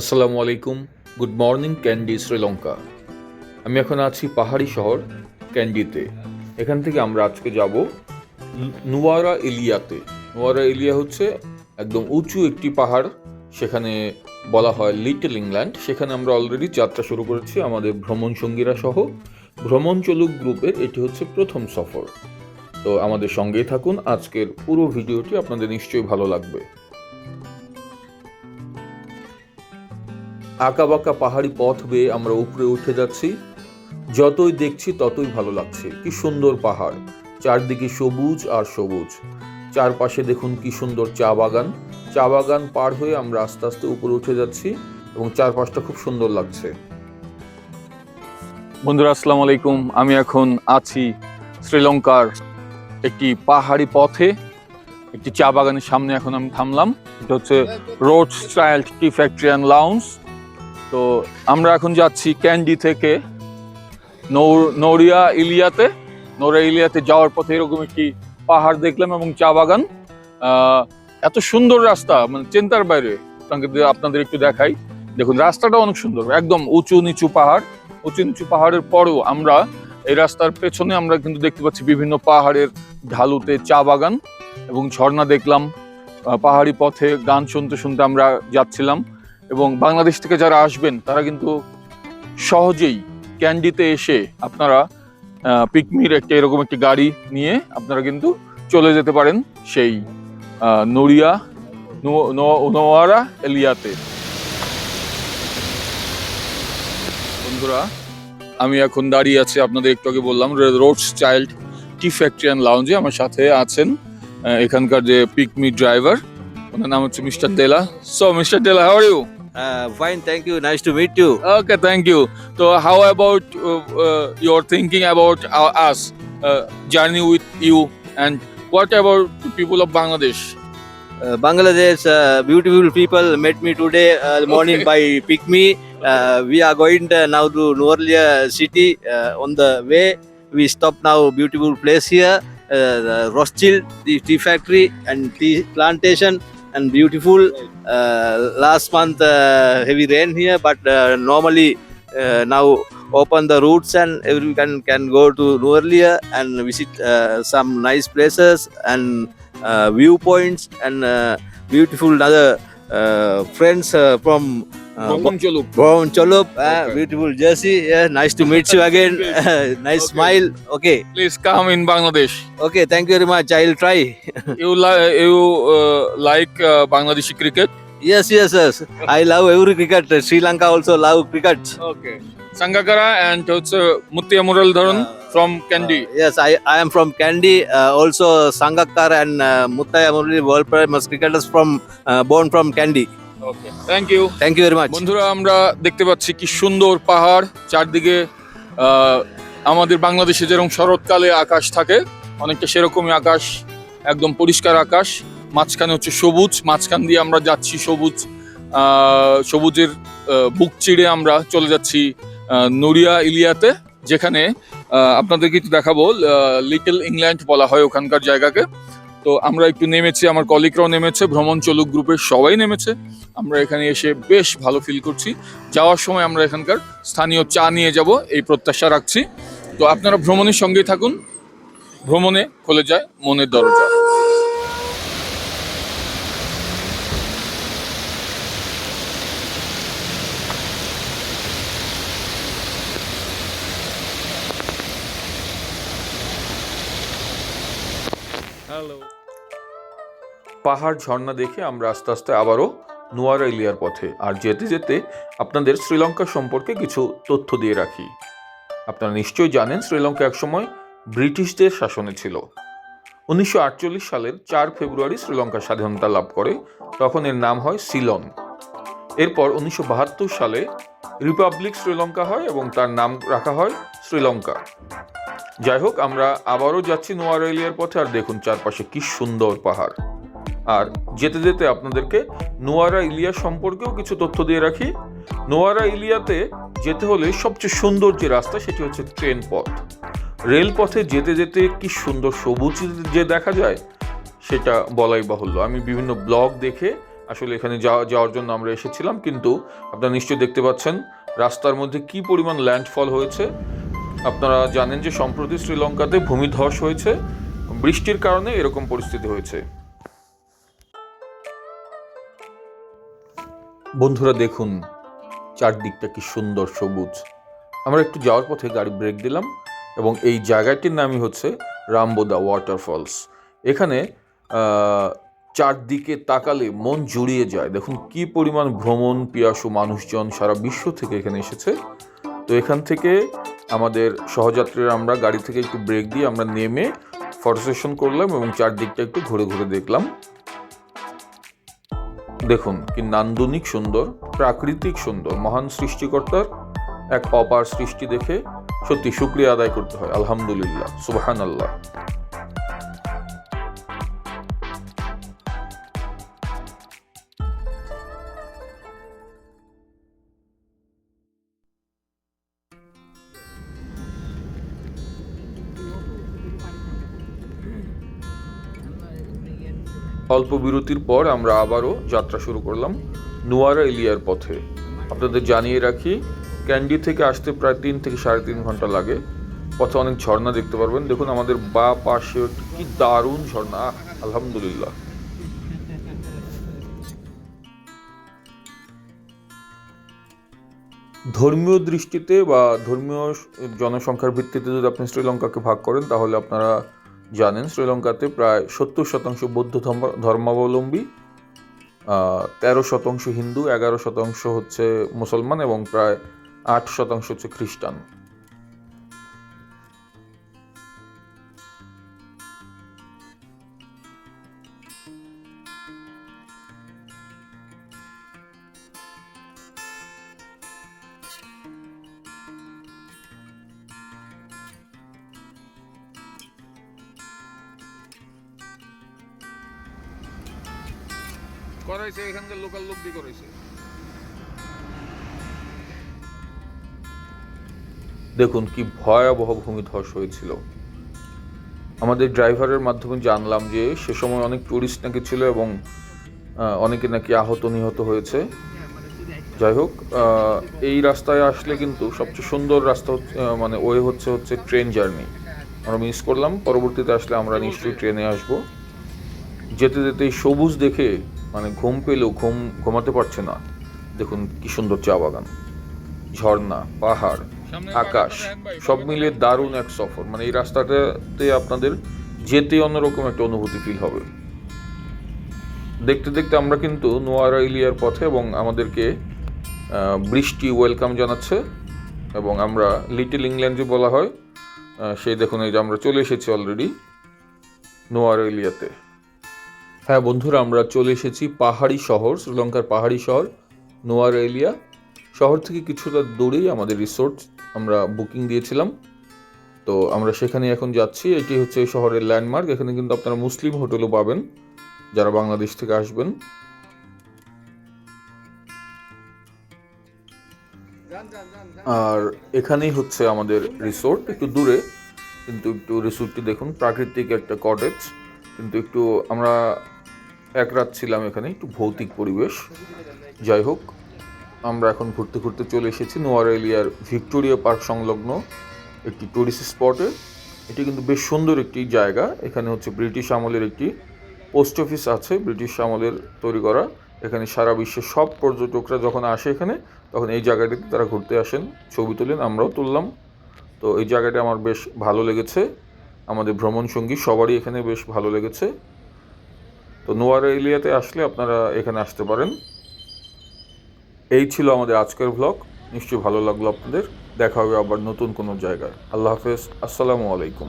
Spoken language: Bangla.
আসসালামু আলাইকুম, গুড মর্নিং ক্যান্ডি শ্রীলঙ্কা। আমি এখন আছি পাহাড়ি শহর ক্যান্ডিতে। এখান থেকে আমরা আজকে যাব নুয়ারা এলিয়াতে। নুয়ারা এলিয়া হচ্ছে একদম উঁচু একটি পাহাড়, সেখানে বলা হয় লিটল ইংল্যান্ড। সেখানে আমরা অলরেডি যাত্রা শুরু করেছি আমাদের ভ্রমণ সঙ্গীরা সহ। ভ্রমণ চলুক গ্রুপের এটি হচ্ছে প্রথম সফর। তো আমাদের সঙ্গেই থাকুন, আজকের পুরো ভিডিওটি আপনাদের নিশ্চয়ই ভালো লাগবে। আঁকাবাঁকা পাহাড়ি পথ বেয়ে আমরা উপরে উঠে যাচ্ছি। যতই দেখছি ততই ভালো লাগছে। কি সুন্দর পাহাড়। চারদিকে সবুজ আর সবুজ। চারপাশে দেখুন কি সুন্দর চা বাগান। চা বাগান পার হয়ে আমরা আস্তে আস্তে উপরে উঠে যাচ্ছি এবং চারপাশটা খুব সুন্দর লাগছে। বন্ধুরা, আসসালামু আলাইকুম। আমি এখন আছি শ্রীলঙ্কার একটি পাহাড়ি পথে। একটি চা বাগানের সামনে এখন আমি থামলাম। এটা হচ্ছে road style tea factory and lounge তো আমরা এখন যাচ্ছি ক্যান্ডি থেকে। নৌরিয়া ইলিয়াতে। নৌরিয়া ইলিয়াতে যাওয়ার পথে এরকম একটি পাহাড় দেখলাম এবং চা বাগান। এত সুন্দর রাস্তা মানে চিন্তার বাইরে। আপনাকে আপনাদের একটু দেখাই। দেখুন, রাস্তাটা অনেক সুন্দর, একদম উঁচু নিচু পাহাড়। উঁচু নিচু পাহাড়ের পরেও আমরা এই রাস্তার পেছনে আমরা কিন্তু দেখতে পাচ্ছি বিভিন্ন পাহাড়ের ঢালুতে চা বাগান এবং ঝর্ণা দেখলাম। পাহাড়ি পথে গান শুনতে শুনতে আমরা যাচ্ছিলাম। এবং বাংলাদেশ থেকে যারা আসবেন, তারা কিন্তু সহজেই ক্যান্ডিতে এসে আপনারা পিকমির একটা এরকম একটি গাড়ি নিয়ে আপনারা কিন্তু চলে যেতে পারেন সেই নড়িয়া নোয়ারা এলিয়াতে। বন্ধুরা, আমি এখন দাঁড়িয়ে আছি, আপনাদের একটু আগে বললাম roads child tea factory and লাউঞ্জে। আমার সাথে আছেন এখানকার যে পিকমি ড্রাইভার, ওনার নাম হচ্ছে mister Dela so mister Dela how are you Uh, fine, thank you. Nice to meet you. Okay, thank you. So, how about uh, uh, your thinking about our, us uh, journey with you, and what about the people of Bangladesh? Uh, Bangladesh, uh, beautiful people met me today uh, morning by Pick Me. Uh, we are going to now to Nuarlia city. Uh, on the way, we stop now. Beautiful place here. Uh, the Rothschild the tea factory and tea plantation and beautiful. Uh, last month uh, heavy rain here, but uh, normally uh, now open the routes and everyone can, can go to Nuarlia and visit uh, some nice places and uh, viewpoints and uh, beautiful other uh, friends uh, from uh, Bangam Choluk. Cholup, uh, Okay. beautiful Jersey. Yeah, nice to meet you again. nice Okay. smile. Okay, Please come in Bangladesh. okay. Thank you very much. I'll try. You like you uh, like uh, Bangladeshi cricket? yes, yes, yes. I love every cricket. Sri Lanka also love cricket. Okay. Sangakara and also Muttiya Muraldharan Uh, from Kandy. Uh, yes, I, I am from Kandy. Uh, also, Sangakkar and uh, Muttaya Murali, world famous cricketers from uh, born from Kandy. Okay. Thank you. Thank you very much. বন্ধুরা আমরা দেখতে পাচ্ছি কি সুন্দর পাহাড় চারদিকে আহ, আমাদের বাংলাদেশে যেরকম শরৎকালে আকাশ থাকে অনেকটা সেরকমই আকাশ একদম পরিষ্কার আকাশ মাঝখানে হচ্ছে সবুজ মাঝখান দিয়ে আমরা যাচ্ছি সবুজ সবুজের বুক চিড়ে আমরা চলে যাচ্ছি নড়িয়া ইলিয়াতে যেখানে আহ, আপনাদেরকে একটু দেখাবো লিটল ইংল্যান্ড বলা হয় ওখানকার জায়গাকে। তো আমরা একটু নেমেছি আমার কলিগরাও নেমেছে ভ্রমণ চলুক গ্রুপের সবাই নেমেছে। আমরা এখানে এসে বেশ ভালো ফিল করছি। যাওয়ার সময় আমরা এখানকার স্থানীয় চা নিয়ে যাব এই প্রত্যাশা রাখছি। তো আপনারা ভ্রমণের সঙ্গেই থাকুন। ভ্রমণে খুলে যায় মনের দরজা। পাহাড় ঝর্ণা দেখে আমরা আস্তে আস্তে আবারও নোয়ারা ইলিয়ার পথে আর যেতে যেতে আপনাদের শ্রীলঙ্কা সম্পর্কে কিছু তথ্য দিয়ে রাখি। আপনারা নিশ্চয়ই জানেন শ্রীলঙ্কা একসময় ব্রিটিশদের শাসনে ছিল। উনিশশো আটচল্লিশ সালের চার ফেব্রুয়ারি শ্রীলঙ্কা স্বাধীনতা লাভ করে, তখন এর নাম হয় সিলন। এরপর উনিশশো বাহাত্তর সালে রিপাবলিক শ্রীলঙ্কা হয় এবং তার নাম রাখা হয় শ্রীলঙ্কা। যাই হোক আমরা আবারও যাচ্ছি নোয়ারা ইলিয়ার পথে, আর দেখুন চারপাশে কি সুন্দর পাহাড়। আর যেতে যেতে আপনাদেরকে নোয়ারা ইলিয়া সম্পর্কেও কিছু তথ্য দিয়ে রাখি। নোয়ারা ইলিয়াতে যেতে হলে সবচেয়ে সুন্দর যে রাস্তা, সেটি হচ্ছে ট্রেন পথ। রেলপথে যেতে যেতে কি সুন্দর সবুজ যে দেখা যায়, সেটা বলাই বাহুল্য। আমি বিভিন্ন ব্লগ দেখে আসলে এখানে যাওয়া, যাওয়ার জন্য আমরা এসেছিলাম, কিন্তু আপনারা নিশ্চয়ই দেখতে পাচ্ছেন রাস্তার মধ্যে কি পরিমাণ ল্যান্ডফল হয়েছে। আপনারা জানেন যে সম্প্রতি শ্রীলঙ্কাতে ভূমিধস হয়েছে। বৃষ্টির কারণে এরকম পরিস্থিতি হয়েছে। বন্ধুরা, দেখুন, চারদিকটা কি সুন্দর সবুজ। আমরা একটু যাওয়ার পথে গাড়ি ব্রেক দিলাম এবং এই জায়গাটির নামই হচ্ছে রামবোদা ওয়াটারফলস। এখানে চারদিকে তাকালে মন জুড়িয়ে যায়। দেখুন, কি পরিমাণ ভ্রমণ, পিয়াসু মানুষজন সারা বিশ্ব থেকে এখানে এসেছে। তো এখান থেকে আমাদের সহযাত্রীরা আমরা গাড়ি থেকে একটু ব্রেক দিয়ে আমরা নেমে ফটো সেশন করলাম এবং চারদিকটা একটু ঘুরে ঘুরে দেখলাম। দেখুন কি নান্দনিক সুন্দর, প্রাকৃতিক সুন্দর, মহান সৃষ্টিকর্তার এক অপার সৃষ্টি দেখে সত্যি শুক্রিয়া আদায় করতে হয়, আলহামদুলিল্লাহ সুবাহান আল্লাহ অল্প বিরতির পর আমরা আবারও যাত্রা শুরু করলাম নোয়ারা এলিয়ার পথে। আপনাদের জানিয়ে রাখি, ক্যান্ডি থেকে আসতে প্রায় তিন থেকে সাড়ে তিন ঘণ্টা লাগে। পথে অনেক ঝর্ণা দেখতে পারবেন। দেখুন আমাদের বা পাশে কি দারুণ ঝর্ণা। আলহামদুলিল্লাহ। ধর্মীয় দৃষ্টিতে বা ধর্মীয় জনসংখ্যার ভিত্তিতে যদি আপনি শ্রীলঙ্কাকে ভাগ করেন, তাহলে আপনারা জানেন, শ্রীলঙ্কাতে প্রায় সত্তর শতাংশ বৌদ্ধ ধর্ম- ধর্মাবলম্বী তেরো শতাংশ হিন্দু, এগারো শতাংশ হচ্ছে মুসলমান এবং প্রায় আট শতাংশ হচ্ছে খ্রিস্টান। করাইছে এখানকার লোকাল লোক দিয়ে করাইছে। দেখুন, কি ভয়াবহ ভূমিধস হয়েছিল। আমাদের ড্রাইভারের মাধ্যমে জানলাম যে সে সময় অনেক টুরিস্ট নাকি ছিল এবং অনেকে নাকি আহত নিহত হয়েছে। যাই হোক এই রাস্তায় আসলে কিন্তু সবচেয়ে সুন্দর রাস্তা মানে ওয়ে হচ্ছে হচ্ছে ট্রেন জার্নি আমরা মিস করলাম, পরবর্তীতে আসলে আমরা নিশ্চয়ই ট্রেনে আসব। যেতে যেতে সবুজ দেখে মানে ঘুম পেলেও ঘুম ঘুমাতে পারছে না। দেখুন কি সুন্দর চা বাগান। ঝর্ণা পাহাড় আকাশ সব মিলিয়ে দারুণ এক সফর। মানে এই রাস্তাটাতে আপনাদের যেতে অন্যরকম একটা অনুভূতি ফিল হবে। দেখতে দেখতে আমরা কিন্তু নোয়ারা ইলিয়ার পথে এবং আমাদেরকে বৃষ্টি ওয়েলকাম জানাচ্ছে এবং আমরা লিটল ইংল্যান্ড যে বলা হয়। সেই দেখুন এই যে আমরা চলে এসেছি অলরেডি নোয়ারা ইলিয়াতে। হ্যাঁ বন্ধুরা, আমরা চলে এসেছি পাহাড়ি শহর, শ্রীলঙ্কার পাহাড়ি শহর, নোয়ার এলিয়া। শহর থেকে কিছুটা দূরেই আমাদের রিসোর্ট, আমরা বুকিং দিয়েছিলাম। তো আমরা সেখানে এখন যাচ্ছি। এটি হচ্ছে শহরের ল্যান্ডমার্ক। এখানে কিন্তু আপনারা মুসলিম হোটেলও পাবেন, যারা বাংলাদেশ থেকে আসবেন। আর এখানেই হচ্ছে আমাদের রিসোর্ট, একটু দূরে, কিন্তু একটু রিসোর্টটি দেখুন, প্রাকৃতিক একটা কটেজ। কিন্তু একটু আমরা এক রাত ছিলাম এখানে, একটু ভৌতিক পরিবেশ। যাই হোক, আমরা এখন ঘুরতে ঘুরতে চলে এসেছি নোয়ার এলিয়ার ভিক্টোরিয়া পার্ক সংলগ্ন একটি টুরিস্ট স্পটে এটি কিন্তু বেশ সুন্দর একটি জায়গা। এখানে হচ্ছে ব্রিটিশ আমলের একটি পোস্ট অফিস আছে, ব্রিটিশ আমলের তৈরি করা। এখানে সারা বিশ্বের সব পর্যটকরা যখন আসে এখানে, তখন এই জায়গাটিতে তারা ঘুরতে আসেন, ছবি তোলেন, আমরাও তুললাম। তো এই জায়গাটা আমার বেশ ভালো লেগেছে। আমাদের ভ্রমণ সঙ্গী সবারই এখানে বেশ ভালো লেগেছে। তো নোয়ারা এলিয়াতে আসলে আপনারা এখানে আসতে পারেন। এই ছিল আমাদের আজকের ব্লগ নিশ্চয়ই ভালো লাগল আপনাদের। দেখা হবে আবার নতুন কোনো জায়গায়। আল্লাহ হাফেজ। আসসালামু আলাইকুম।